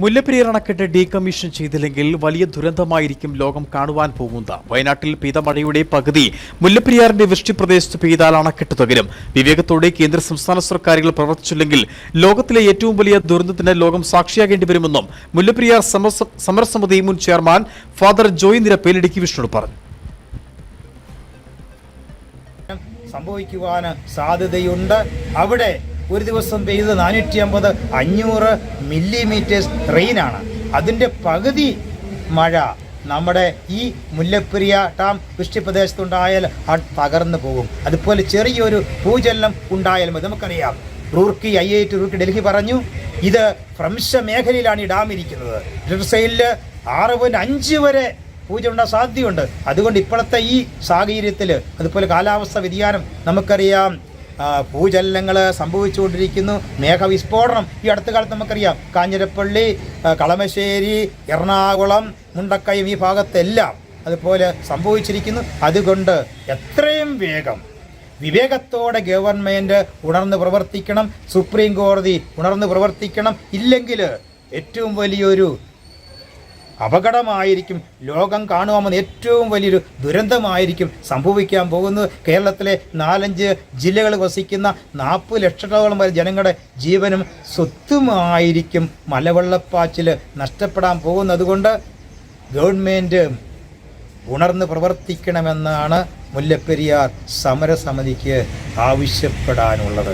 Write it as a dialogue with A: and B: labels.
A: മുല്ലപ്പെരിയാർ അണക്കെട്ട് ഡീകമ്മീഷൻ ചെയ്തില്ലെങ്കിൽ വലിയ ദുരന്തമായിരിക്കും ലോകം കാണുവാൻ പോകുന്നത്. വയനാട്ടിൽ പെയ്ത മഴയുടെ പകുതി മുല്ലപ്പെരിയാറിന്റെ വൃഷ്ടി പ്രദേശത്ത് പെയ്താൽ അണക്കെട്ട് തകരും. വിവേകത്തോടെ കേന്ദ്ര സംസ്ഥാന സർക്കാരുകൾ പ്രവർത്തിച്ചില്ലെങ്കിൽ ലോകത്തിലെ ഏറ്റവും വലിയ ദുരന്തത്തിന് ലോകം സാക്ഷിയാകേണ്ടി വരുമെന്നും മുല്ലപ്പെരിയാർ സമരസ- സമരസമിതി മുൻ ചെയർമാൻ ഫാദർ ജോയ് നിരപ്പേൽ ഇടുക്കി വിഷ്ണു പറഞ്ഞു.
B: സംഭവിക്കുവാൻ സാധ്യതയുണ്ട്. അവിടെ ഒരു ദിവസം പെയ്ത് നാനൂറ്റി അമ്പത് അഞ്ഞൂറ് മില്ലിമീറ്റേഴ്സ് റെയിനാണ് അതിന്റെ പകുതി മഴ നമ്മുടെ ഈ മുല്ലപ്പെരിയ ഡാം വൃഷ്ടിപ്രദേശത്തുണ്ടായാൽ അത് തകർന്നു പോകും. അതുപോലെ ചെറിയൊരു ഭൂചലനം ഉണ്ടായാൽ മതി. നമുക്കറിയാം. Roorkee I I T Roorkee Delhi പറഞ്ഞു ഇത് ഭ്രംശ മേഖലയിലാണ് ഈ ഡാം ഇരിക്കുന്നത്. സൈഡിൽ ആറ് പോയിന്റ് അഞ്ച് വരെ പൂജ ഉണ്ടാകാൻ സാധ്യതയുണ്ട്. അതുകൊണ്ട് ഇപ്പോഴത്തെ ഈ സാഹചര്യത്തിൽ അതുപോലെ കാലാവസ്ഥ വ്യതിയാനം നമുക്കറിയാം. ഭൂചലനങ്ങൾ സംഭവിച്ചുകൊണ്ടിരിക്കുന്നു. മേഘവിസ്ഫോടനം. ഈ അടുത്ത കാലത്ത് നമുക്കറിയാം. കാഞ്ഞിരപ്പള്ളി കളമശ്ശേരി എറണാകുളം മുണ്ടക്കയം ഈ ഭാഗത്തെല്ലാം അതുപോലെ സംഭവിച്ചിരിക്കുന്നു. അതുകൊണ്ട് എത്രയും വേഗം വിവേകത്തോടെ ഗവൺമെന്റ് ഉണർന്ന് പ്രവർത്തിക്കണം. സുപ്രീം കോടതി ഉണർന്ന് പ്രവർത്തിക്കണം. ഇല്ലെങ്കിൽ ഏറ്റവും വലിയൊരു അപകടമായിരിക്കും. ലോകം കാണുവാമെന്ന് ഏറ്റവും വലിയൊരു ദുരന്തമായിരിക്കും സംഭവിക്കാൻ പോകുന്നത്. കേരളത്തിലെ നാലഞ്ച് ജില്ലകൾ വസിക്കുന്ന നാൽപ്പത് ലക്ഷത്തോളം വരെ ജനങ്ങളുടെ ജീവനും സ്വത്തുമായിരിക്കും മലവെള്ളപ്പാച്ചിൽ നഷ്ടപ്പെടാൻ പോകുന്നതുകൊണ്ട് ഗവൺമെന്റ് ഉണർന്ന് പ്രവർത്തിക്കണമെന്നാണ് മുല്ലപ്പെരിയാർ സമരസമിതിക്ക് ആവശ്യപ്പെടാനുള്ളത്.